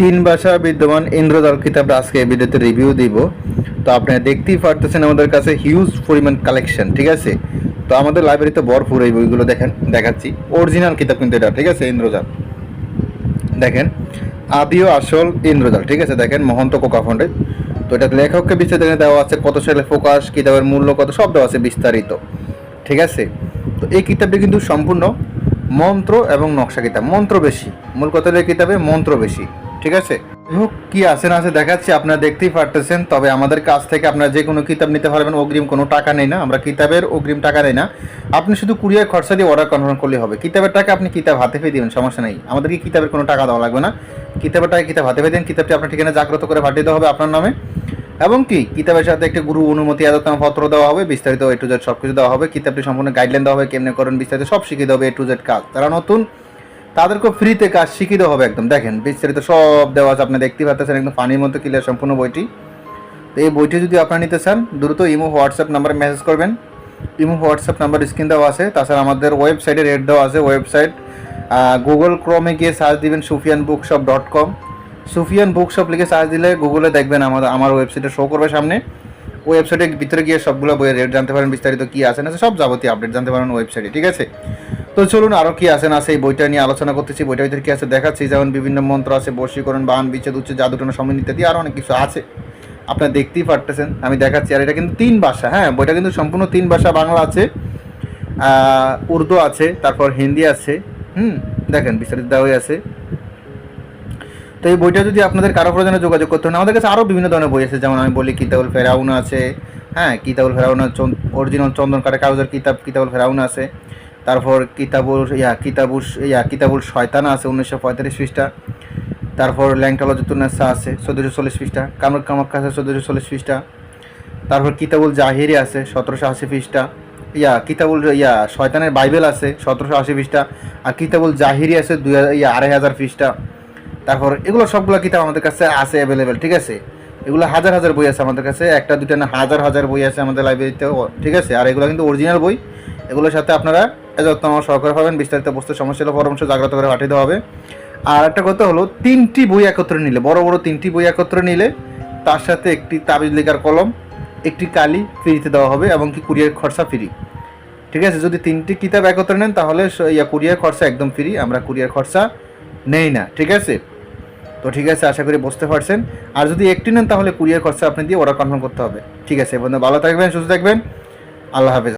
তিন ভাষা বিদ্যমান ইন্দ্রজাল কিতাবটা আজকে এই ভিডিওতে রিভিউ দিব। তো আপনারা দেখতেই পারতেছেন আমাদের কাছে হিউজ পরিমাণ কালেকশন ঠিক আছে? তো আমাদের লাইব্রেরিতে ভরপুর এই বইগুলো দেখেন, দেখাচ্ছি। অরিজিনাল কিতাব কিন্তু এটা, ঠিক আছে, ইন্দ্রজাল? দেখেন, আদিও আসল ইন্দ্রজাল, ঠিক আছে? দেখেন, মহন্ত কোকা ফন্ডে তো এটা লেখককে বিস্তারিত দেওয়া আছে, কত সালে ফোকাস কিতাবের মূল্য কত, সব দেওয়া আছে বিস্তারিত, ঠিক আছে? তো এই কিতাবটি কিন্তু সম্পূর্ণ মন্ত্র এবং নকশা কিতাব, মন্ত্র বেশি। মূল কথা কিতাবে মন্ত্র বেশি। ঠিক আছে? হোক, কি আছে না আছে দেখাচ্ছি আপনারা দেখতেই পারতেছেন তবে আমাদের কাছ থেকে আপনারা যে কোনো কিতাব নিতে পারবেন অগ্রিম কোনো টাকা নেই না আমরা কিতাবের অগ্রিম টাকা নেই না। আপনি শুধু কুরিয়ার খরচা দিয়ে অর্ডার কনফার্ম করলে হবে। কিতাবের টাকা আপনি কিতাব হাতে পেয়ে দিবেন সমস্যা নেই। আমাদেরকে কিতাবের কোনো টাকা দেওয়া লাগবে না। কিতাবের টাকা কিতাব হাতে পেয়ে দিন কিতাবটি আপনার ঠিকানা জাগ্রত করে পাঠিয়ে দেওয়া হবে আপনার নামে। এবং কি কিতাবের সাথে একটি গুরু অনুমতি আদতনামা পত্র দেওয়া হবে বিস্তারিত এ টু জেড সব কিছু দেওয়া হবে কিতাবটি সম্পূর্ণ গাইডলাইন দেওয়া হবে কেমনে করেন বিস্তারিত সব শিখিয়ে দেওয়া হবে এ টু জেড কাজ। তারা নতুন তাদেরকে ফ্রিতে কাজ শিখিয়ে হবে একদম। দেখেন, বিস্তারিত সব দেওয়া আছে, আপনি দেখতে পাচ্ছেন একদম পানির মতো ক্লিয়ার সম্পূর্ণ বইটি। তো এই বইটি যদি আপনারা নিতে চান, দ্রুত ইমো, হোয়াটসঅ্যাপ নাম্বারে মেসেজ করবেন। ইমো, হোয়াটসঅ্যাপ নাম্বার স্ক্রিন দেওয়া আছে, তাছাড়া আমাদের ওয়েবসাইটে রেট দেওয়া আছে ওয়েবসাইট গুগল ক্রমে গিয়ে সার্চ দিবেন Sufian book shop dot com Sufian book shop লিখে সার্চ দিলে গুগলে দেখবেন আমাদের, আমার ওয়েবসাইটে শো করবে সামনে। ওয়েবসাইটের ভিতরে গিয়ে সবগুলো বইয়ের রেট জানতে পারেন, বিস্তারিত কী আছে না সব যাবতীয় আপডেট জানতে পারেন ওয়েবসাইটে ঠিক আছে? তো চলুন আরও কি আছে না সেই বইটা নিয়ে আলোচনা করতেছি। বইটার ভিতরে কী আছে দেখাচ্ছি? যেমন বিভিন্ন মন্ত্র আছে বশীকরণ বান বিচ্ছেদ উচ্চ জাদুটনা সময় ইত্যাদি আরও অনেক কিছু আছে। আপনারা দেখতেই পারতেছেন, আমি দেখাচ্ছি। আর এটা কিন্তু তিন ভাষা হ্যাঁ বইটা কিন্তু সম্পূর্ণ তিন ভাষা, বাংলা আছে উর্দু আছে, তারপর হিন্দি আছে, হুম, দেখেন বিস্তারিত দেওয়াই আছে। তো এই বইটা যদি আপনাদের কারও প্রয়োজনে যোগাযোগ করতে হয়, আমাদের কাছে আরও বিভিন্ন ধরনের বই আছে, যেমন আমি বলি কিতাবুল ফেরাউন আছে হ্যাঁ কিতাবুল ফেরাউন অরিজিনাল চন্দন কাঠে কাগজের কিতাব, কিতাবুল ফেরাউন আছে। তারপর কিতাবুল, ইয়া কিতাবুল ইয়া, কিতাবুল শয়তান আছে উনিশশো পঁয়তাল্লিশ পৃষ্ঠা। তারপর ল্যাংটালজতুন্নেসা আছে চোদ্দোশো চল্লিশ পৃষ্ঠা। কামরুক কামাক্কা আছে চোদ্দোশো চল্লিশ পৃষ্ঠা। তারপর কিতাবুল জাহিরি আছে সতেরোশো আশি পৃষ্ঠা। ইয়া, কিতাবুল, ইয়া, শয়তানের বাইবেল আছে সতেরোশো আশি পৃষ্ঠা। আর কিতাবুল জাহিরি আছে দুই হাজার- ইয়া, আড়াই হাজার পৃষ্ঠা। তারপর এগুলো সবগুলো কিতাব আমাদের কাছে আছে অ্যাভেলেবেল ঠিক আছে? এগুলো হাজার হাজার বই আছে আমাদের কাছে। একটা দুটা না, হাজার হাজার বই আছে আমাদের লাইব্রেরিতেও ঠিক আছে? আর এগুলো কিন্তু অরিজিনাল বই। এগুলোর সাথে আপনারা যত্ন সহকারে পাবেন বিস্তারিত বস্তু সমস্যা পরামর্শ জাগ্রত করে পাঠিয়ে দেওয়া হবে। আর একটা কথা হলো, তিনটি বই একত্রে নিলে, বড় বড় তিনটি বই একত্রে নিলে, তার সাথে একটি তাবিজ লেখার কলম, একটি কালি ফ্রিতে দেওয়া হবে এবং কি কুরিয়ার খরচা ফ্রি। ঠিক আছে, যদি তিনটি কিতাব একত্রে নেন, তাহলে ইয়া কুরিয়ার খরচা একদম ফ্রি, আমরা কুরিয়ার খরচা নেই না, ঠিক আছে? তো ঠিক আছে, আশা করি বুঝতে পারছেন। আর যদি একটি নেন, তাহলে কুরিয়ার খরচা আপনি দিয়ে অর্ডার কনফার্ম করতে হবে। ঠিক আছে বন্ধু ভালো থাকবেন, সুস্থ থাকবেন। আল্লাহ হাফেজ।